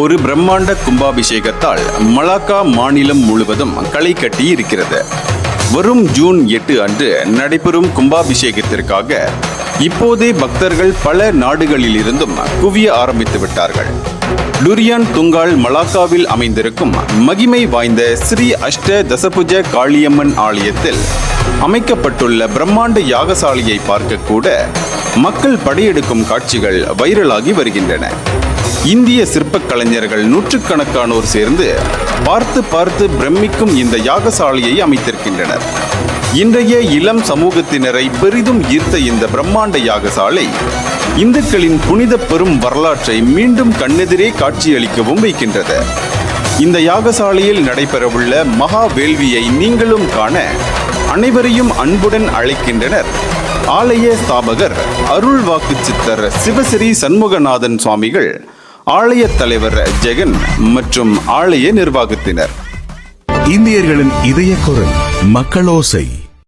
ஒரு பிரம்மாண்ட கும்பாபிஷேகத்தால் மலாக்கா மாநிலம் முழுவதும் களை கட்டி இருக்கிறது. வரும் ஜூன் எட்டு அன்று நடைபெறும் கும்பாபிஷேகத்திற்காக இப்போதே பக்தர்கள் பல நாடுகளிலிருந்தும் குவிய ஆரம்பித்து விட்டார்கள். டுரியான் துங்கால் மலாக்காவில் அமைந்திருக்கும் மகிமை வாய்ந்த ஸ்ரீ அஷ்ட தசபுஜ காளியம்மன் ஆலயத்தில் அமைக்கப்பட்டுள்ள பிரம்மாண்ட யாகசாலையை பார்க்க கூட மக்கள் படையெடுக்கும் காட்சிகள் வைரலாகி வருகின்றன. இந்திய சிற்பக் கலைஞர்கள் நூற்றுக்கணக்கானோர் சேர்ந்து பார்த்து பார்த்து பிரமிக்கும் இந்த யாகசாலையை அமைத்திருக்கின்றனர். இன்றைய இளம் சமூகத்தினரை பெரிதும் ஈர்த்த இந்த பிரம்மாண்ட யாகசாலை இந்துக்களின் புனித பெரும் வரலாற்றை மீண்டும் கண்ணெதிரே காட்சியளிக்கவும் வைக்கின்றது. இந்த யாகசாலையில் நடைபெறவுள்ள மகா வேள்வியை நீங்களும் காண அனைவரையும் அன்புடன் அழைக்கின்றனர். ஆலய ஸ்தாபகர் அருள்வாக்கு சித்தர் சிவசிறி சண்முகநாதன் சுவாமிகள் ஆலய தலைவர் ஜெகன் மற்றும் ஆலய நிர்வாகத்தினர். இந்தியர்களின் இதய குரல் மக்களோசை.